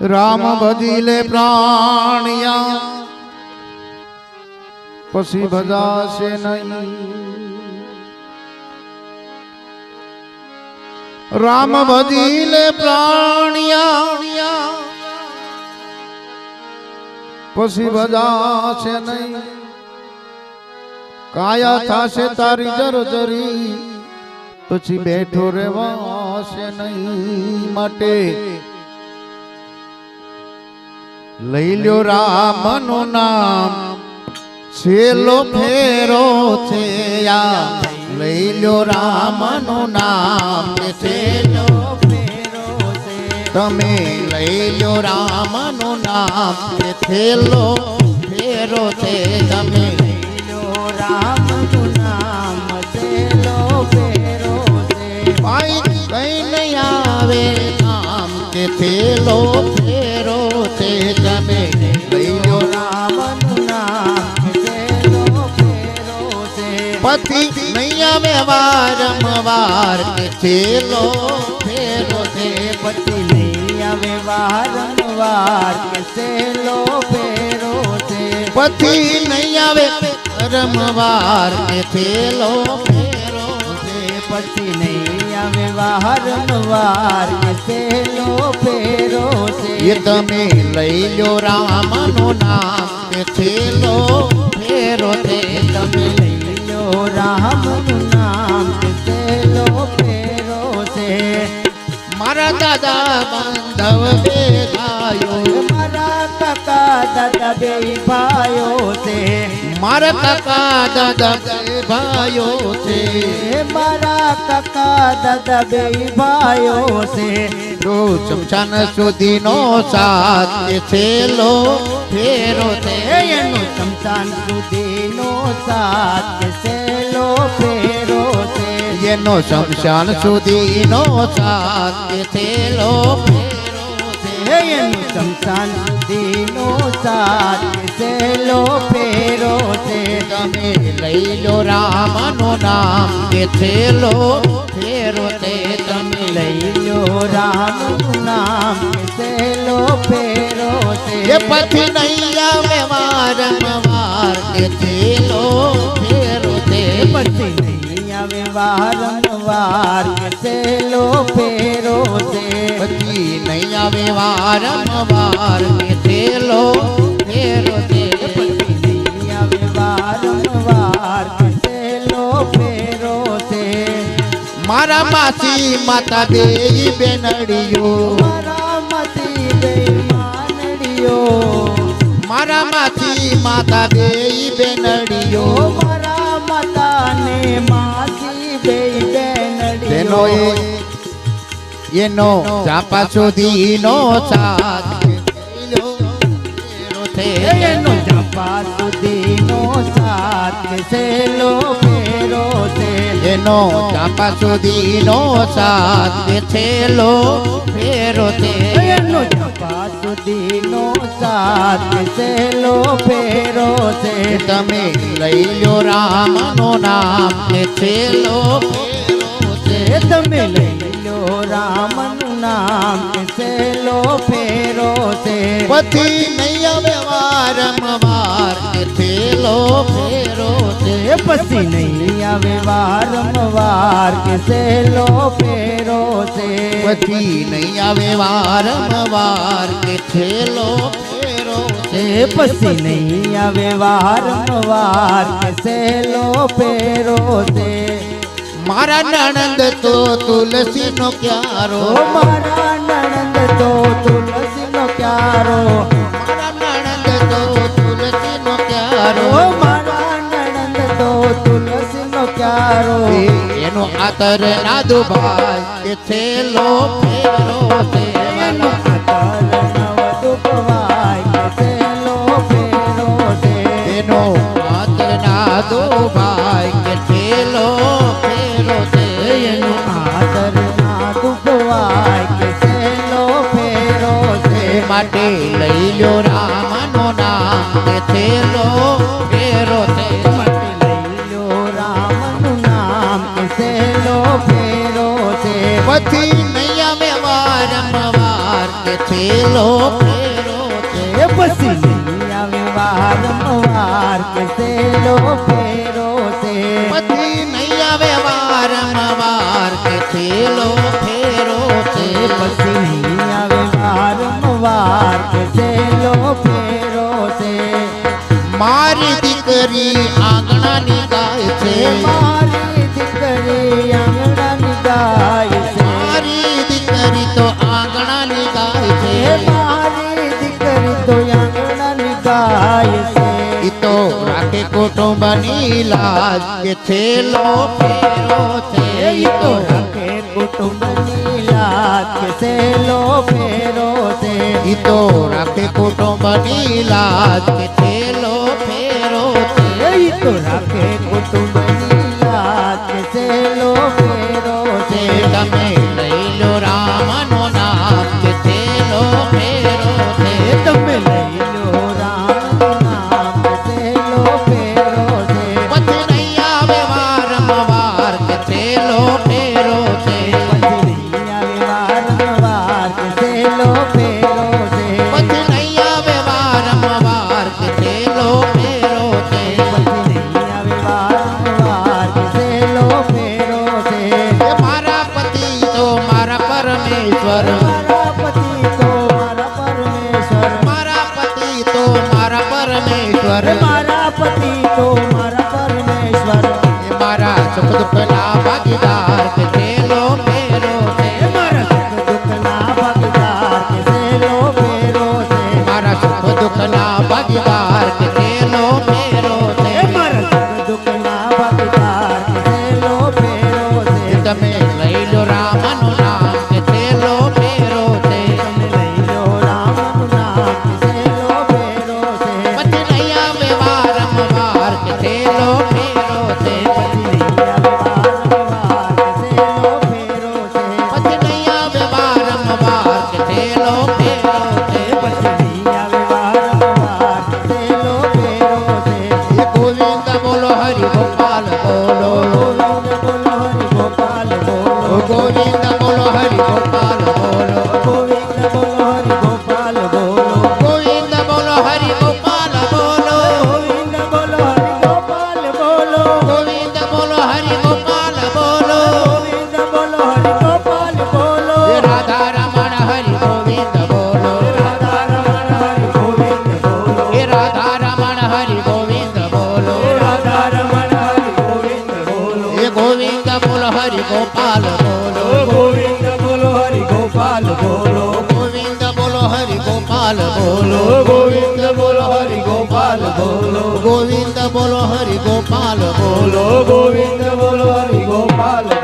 રામ ભજીલે પ્રાણિયા. પછી ભજાશે નહીં. રામ ભજીલે પ્રાણિયા. પછી ભજાશે નહીં. કાયા થાશે તારી જરજરી. પછી બેઠો રેવાશે નહીં. માટે. લઈ લ્યો રામનું નામ. છેલ્લો ફેરો છે આ. લઈ લ્યો રામનું નામ. ફેરો છેલ્લો તમે લઈ લ્યો રામનું નામ. છેલ્લો ફેરો છે તમે. ભાઈ કઈ નહીં આવે નામ કે થેલો ફેરો નહીં આવે વારંવાર કે છેલ્લો ફેરો છે પતિ નહીં આવે રમવાર કે છેલ્લો ફેરો છે પછી નહીં આવે વારંવાર કે સેલો ફેરો એ છે તમે લઈ લો રામનું નામ કે દાદા બે ભાઈઓ છે મારા કાકા દાદા બે ભાઈઓ છે એ મારા કાકા દાદા બે ભાઈઓ છે તો ચમચાન સુધીનો સાથ કે છેલ્લો ફેરો છે એનો શમશાન સુધીનો સાથ કે સેલો ફેરો છે એનો શમશાન સુધીનો સાથ કે છેલ્લો ફેરો છે એનું શમશાન સુધીનો સાથ સેલો ફેરો છે. તમે લઈ લો રામનો નામ કે છેલ્લો ફેરો તે તમે લઈ લો રામનું નામ કે સેલો ફેરો છે. એ પછી નહીં આવે વારંવાર કે છેલ્લો ફેરો તે પછી નહીં આવે વારંવાર કે સેલો ફેરો છે. પછી નહીં આવે વારંવાર માસી માતા દેઈ બેનડીઓ. મારા માસી માતા દેઈ બેનડીઓ. મારા માતાને માસી બે બેનડીઓ એનો ચાપા સુધીનો સાથ. એનો જપા સુધીનો સેલો ફેરો એનો ચાપા સુધીનો સાથ કે છેલ્લો ફેરો એનો જપા સુધીનો સાથ સેલો ફેરો તે તમે લઈ લો રામનું નામ ને છેલો તમે લઈ લો રામનું નામ સેલો ફેરો તે પછી નહીં આવે વારંવાર છેલો છે એ પછી નહીં આવે વારંવાર કે સેલો ફેરો છે પછી નહીં આવે વારંવાર કે છેલ્લો ફેરો છે એ પછી નહીં આવે વારંવાર કે સેલો ફેરો છે મારા નણંદ તો તુલસીનો ઓ ક્યારો મારા નણંદ તો તુલસીનો ક્યારો મારા નણંદ તો તુલસીનો ઓ ક્યારો મારા નણંદ તુલસીનો ક્યારો. એનો આતર ના દુભાઈ કે ફેરો છે એનું છે આતર કે છે કે ફેરો છે માટે पथी नैया व्यवहार वार मवार के थेलो फेरो थे पसी नैया में वार मवार के थेलो फेरो थे पथी नैया व्यवहार वार मवार के थेलो फेरो थे पसी नैया में मवार के थेलो फेरो थे मारी दिकरी आंगना निकाय थे। मार આંગણાની ગાય છે. મારી દીકરી તો આંગણાની ગાય છે. ઈ તો રાખે કુટુંબની લાજ કે છેલો ફેરો છે. ઈ તો રાખે કુટુંબની લાજ કે છેલો ફેરો કુટુંબ મારા પતિ તો મારા પરમેશ્વર મારા પતિ તો મારા પરમેશ્વર Dame ગોવિંદ બોલો હરિ ગોપાલ બોલો. ગોપાલ બોલો ગોવિંદ બોલો હરિ ગોપાલ બોલો. ગોવિંદ બોલો હરિ ગોપાલ બોલો. ગોવિંદ બોલો હરિ ગોપાલ